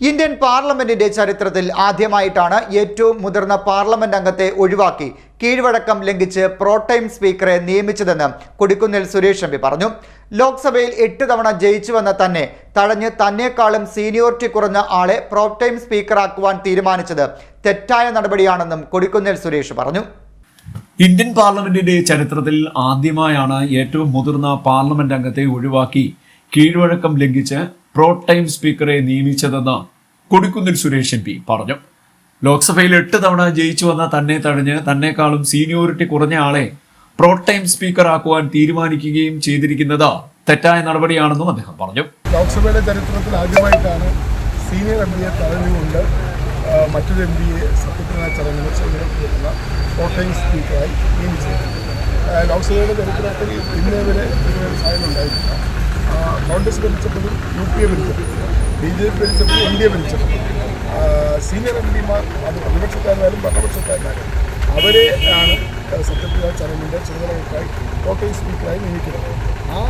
Indian പാർലമെന്റിന്റെ ചരിത്രത്തിൽ ആദ്യമായിട്ടാണ് ഏറ്റവും മുതിർന്ന പാർലമെന്റ് അംഗത്തെ ഒഴിവാക്കി കീഴ്വഴക്കം ലംഘിച്ച് പ്രോടൈം സ്പീക്കറെ നിയമിച്ചതെന്ന് കൊടിക്കുന്നിൽ സുരേഷ് എംപി പറഞ്ഞു. ലോക്സഭയിൽ എട്ട് തവണ ജയിച്ചുവെന്ന തന്നെ തഴഞ്ഞ് തന്നെക്കാളും സീനിയോറിറ്റി കുറഞ്ഞ ആളെ പ്രോടൈം സ്പീക്കറാക്കുവാൻ തീരുമാനിച്ചത് തെറ്റായ നടപടിയാണെന്നും കൊടിക്കുന്നിൽ സുരേഷ് പറഞ്ഞു. ഇന്ത്യൻ പാർലമെന്റിന്റെ ചരിത്രത്തിൽ ആദ്യമായാണ് ഏറ്റവും മുതിർന്ന പാർലമെന്റ് അംഗത്തെ ഒഴിവാക്കി കീഴ്വഴക്കം ലംഘിച്ച് പ്രോ ടൈം സ്പീക്കറെ നിയമിച്ചതെന്ന് കൊടിക്കുന്നിൽ സുരേഷ് എം പി പറഞ്ഞു. ലോക്സഭയിൽ എട്ട് തവണ ജയിച്ചു വന്ന തന്നെ തടഞ്ഞ് തന്നെക്കാളും സീനിയോറിറ്റി കുറഞ്ഞ ആളെ പ്രോ ടൈം സ്പീക്കർ ആക്കുവാൻ തീരുമാനിക്കുകയും ചെയ്തിരിക്കുന്നത് തെറ്റായ നടപടിയാണെന്നും അദ്ദേഹം പറഞ്ഞു. ലോക്സഭയുടെ ചരിത്രത്തിൽ ആദ്യമായിട്ടാണ് സീനിയർ എം പിയെ തടഞ്ഞുകൊണ്ട് മറ്റൊരു എം പിയെ സത്യപ്രതിജ്ഞാ സംഘടിപ്പിക്കുന്ന പ്രോ ടൈം സ്പീക്കറായി നിയമിച്ചത് ലോക്സഭയുടെ ചരിത്രത്തിൽ ഇന്നേ വരെ ഒരു വ്യവസായം ഉണ്ടായിട്ടില്ല കോൺഗ്രസ് ഭരിച്ചപ്പോഴും യു പി എ ഭരിച്ചപ്പോഴും ബി ജെ പി ഭരിച്ചപ്പോഴും എൻ ഡി എ ഭരിച്ചപ്പോഴും സീനിയർ എം പിമാർ അത് പ്രതിപക്ഷക്കാരനായാലും ഭരണപക്ഷക്കാരനായാലും അവരെ ആണ് സത്യപ്രിയ ചടങ്ങിന്റെ ചുമതലകൾക്കായി കോട്ടയം സ്പീക്കറായി നിയമിക്കുന്നത്. ആ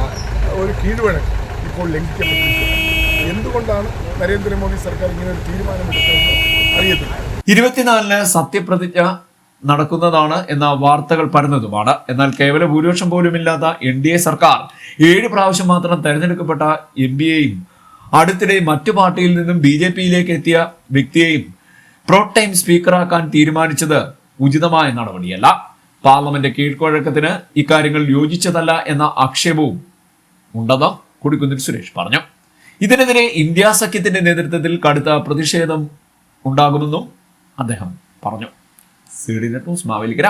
ഒരു കീഴ്വഴക്ക് ഇപ്പോൾ ലംഘിക്കപ്പെട്ടിരിക്കുന്നത് എന്തുകൊണ്ടാണ് നരേന്ദ്രമോദി സർക്കാർ ഇങ്ങനെ ഒരു തീരുമാനമെടുത്തതെന്ന് അറിയത്തില്ല. ഇരുപത്തിനാലിന് സത്യപ്രതിജ്ഞ നടക്കുന്നതാണ് എന്ന വാർത്തകൾ പരന്നതുമാണ്. എന്നാൽ കേവല ഭൂരിപക്ഷം പോലുമില്ലാത്ത എൻ ഡി എ സർക്കാർ ഏഴ് പ്രാവശ്യം മാത്രം തെരഞ്ഞെടുക്കപ്പെട്ട എം പിയെയും അടുത്തിടെ മറ്റു പാർട്ടിയിൽ നിന്നും ബി ജെ പിയിലേക്ക് എത്തിയ വ്യക്തിയെയും പ്രോ ടൈം സ്പീക്കറാക്കാൻ തീരുമാനിച്ചത് ഉചിതമായ നടപടിയല്ല. പാർലമെന്റ് കീഴ്വഴക്കത്തിന് ഇക്കാര്യങ്ങൾ യോജിച്ചതല്ല എന്ന ആക്ഷേപവും ഉണ്ടെന്ന് കൊടിക്കുന്നിൽ സുരേഷ് പറഞ്ഞു. ഇതിനെതിരെ ഇന്ത്യ സഖ്യത്തിന്റെ നേതൃത്വത്തിൽ കടുത്ത പ്രതിഷേധം ഉണ്ടാകുമെന്നും അദ്ദേഹം പറഞ്ഞു. C D net news Mavelikkara